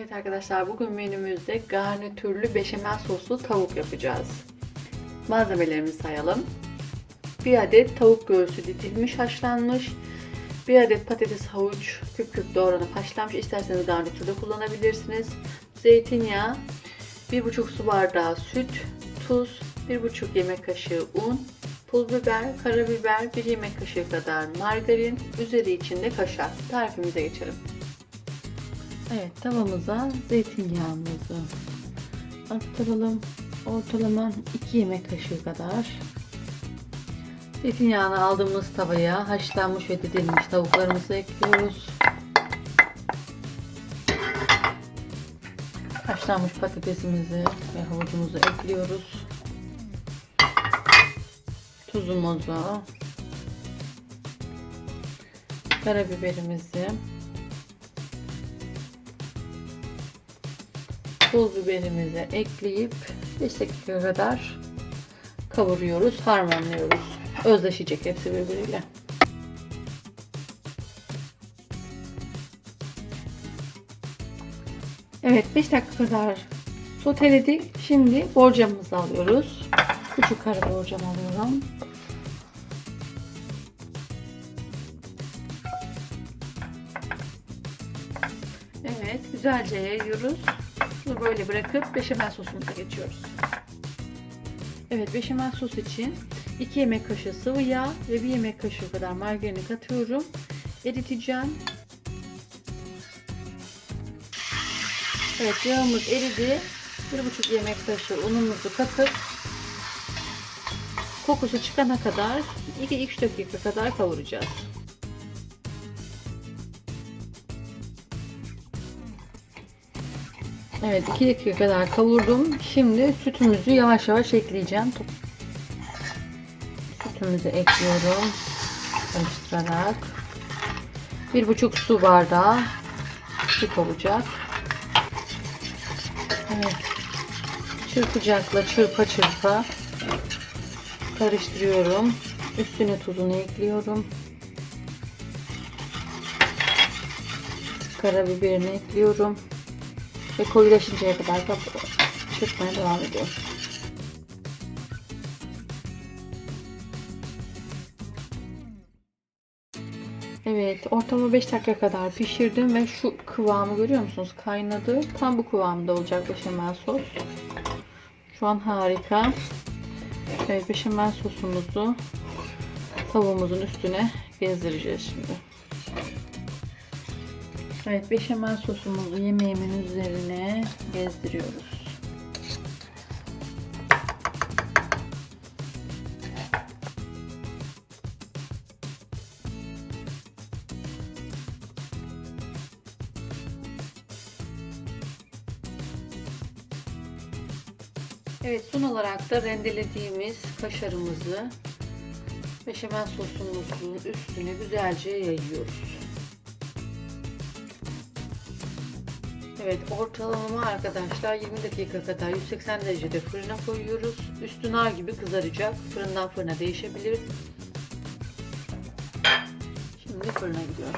Evet arkadaşlar bugün menümüzde garnitürlü beşamel soslu tavuk yapacağız. Malzemelerimizi sayalım. 1 adet tavuk göğsü didilmiş haşlanmış. 1 adet patates havuç küp küp doğranıp haşlanmış. İsterseniz garnitürde kullanabilirsiniz. Zeytinyağı, 1,5 su bardağı süt, tuz, 1,5 yemek kaşığı un, pul biber, karabiber, 1 yemek kaşığı kadar margarin, üzeri içinde kaşar. Tarifimize geçelim. Evet tavamıza zeytinyağımızı aktaralım. Ortalama 2 yemek kaşığı kadar. Zeytinyağını aldığımız tavaya haşlanmış ve didilmiş tavuklarımızı ekliyoruz. Haşlanmış patatesimizi ve havucumuzu ekliyoruz. Tuzumuzu, karabiberimizi, pul biberimizi ekleyip 5 dakika kadar kavuruyoruz, harmanlıyoruz. Özleşecek hepsi birbiriyle. Evet 5 dakika kadar soteledik. Şimdi borcamımızı alıyoruz. Küçük kare borcam alıyorum. Evet güzelce yayıyoruz. Bunu böyle bırakıp beşamel sosumuza geçiyoruz. Evet beşamel sos için 2 yemek kaşığı sıvı yağ ve 1 yemek kaşığı kadar margarini katıyorum. Eriteceğim. Evet yağımız eridi. 1,5 yemek kaşığı unumuzu katıp kokusu çıkana kadar 2-3 dakika kadar kavuracağız. Evet 2 dakika kadar kavurdum. Şimdi sütümüzü yavaş yavaş ekleyeceğim. Sütümüzü ekliyorum. Karıştırarak. 1,5 su bardağı süt olacak. Evet. Çırpacakla çırpa çırpa karıştırıyorum. Üstüne tuzunu ekliyorum. Karabiberini ekliyorum ve koyulaşıncaya kadar çırpmaya devam ediyorum. Evet, ortalama 5 dakika kadar pişirdim ve şu kıvamı görüyor musunuz? Kaynadı. Tam bu kıvamda olacak beşamel sos. Şu an harika. Evet, beşamel sosumuzu tavuğumuzun üstüne gezdireceğiz şimdi. Evet beşamel sosumuzu yemeğimin üzerine gezdiriyoruz. Evet son olarak da rendelediğimiz kaşarımızı beşamel sosumuzun üstüne güzelce yayıyoruz. Evet ortalama arkadaşlar 20 dakika kadar 180 derecede fırına koyuyoruz. Üstü nar gibi kızaracak. Fırından fırına değişebilir. Şimdi fırına gidiyor.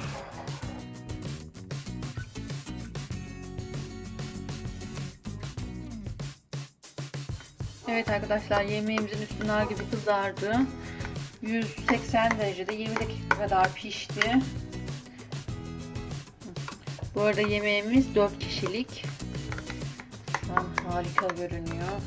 Evet arkadaşlar yemeğimizin üstü nar gibi kızardı. 180 derecede 20 dakika kadar pişti. Bu arada yemeğimiz 4 kişilik. An harika görünüyor.